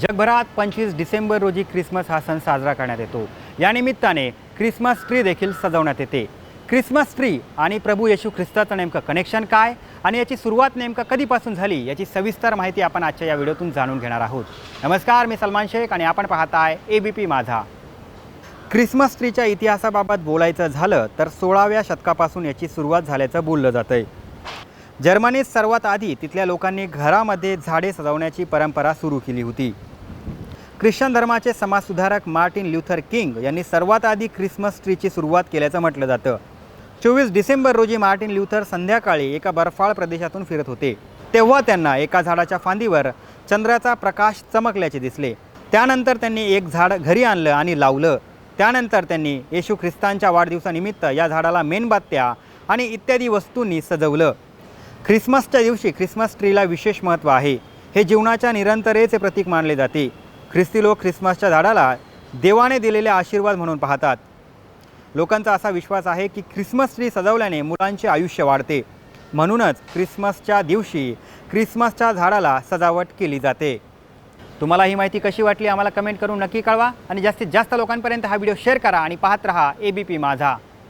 जगभरात पंचवीस डिसेंबर रोजी ख्रिसमस हा सण साजरा करण्यात येतो. या निमित्ताने ख्रिसमस ट्री देखील सजवण्यात येते. ख्रिसमस ट्री आणि प्रभू येशू ख्रिस्ताचं नेमकं कनेक्शन काय आणि याची सुरुवात नेमकं कधीपासून झाली याची सविस्तर माहिती आपण आजच्या या व्हिडिओतून जाणून घेणार आहोत. नमस्कार मी सलमान शेख आणि आपण पाहताय ए बी पी माझा. ख्रिसमस ट्रीच्या इतिहासाबाबत बोलायचं झालं तर सोळाव्या शतकापासून याची सुरुवात झाल्याचं बोललं जातं आहे जर्मनीत सर्वात आधी तिथल्या लोकांनी घरामध्ये झाडे सजवण्याची परंपरा सुरू केली होती. ख्रिश्चन धर्माचे समाजसुधारक मार्टिन ल्युथर किंग यांनी सर्वात आधी ख्रिसमस ट्रीची सुरुवात केल्याचं म्हटलं जातं. चोवीस डिसेंबर रोजी मार्टिन ल्युथर संध्याकाळी एका बर्फाळ प्रदेशातून फिरत होते. तेव्हा त्यांना एका झाडाच्या फांदीवर चंद्राचा प्रकाश चमकल्याचे दिसले. त्यानंतर त्यांनी एक झाड घरी आणलं आणि लावलं. त्यानंतर त्यांनी येशू ख्रिस्तांच्या वाढदिवसानिमित्त या झाडाला मेणबत्त्या आणि इत्यादी वस्तूंनी सजवलं. ख्रिसमसच्या दिवशी ख्रिसमस ट्रीला विशेष महत्त्व आहे. हे जीवनाच्या निरंतरेचे प्रतीक मानले जाते. ख्रिस्ती लोक ख्रिसमसच्या झाडाला देवाने दिलेले आशीर्वाद म्हणून पाहतात. लोकांचा असा विश्वास आहे की ख्रिसमस ट्री सजवल्याने मुलांचे आयुष्य वाढते. म्हणूनच ख्रिसमसच्या दिवशी ख्रिसमसच्या झाडाला सजावट केली जाते. तुम्हाला ही माहिती कशी वाटली आम्हाला कमेंट करून नक्की कळवा आणि जास्तीत जास्त लोकांपर्यंत हा व्हिडिओ शेअर करा आणि पाहत रहा ए बी पी माझा.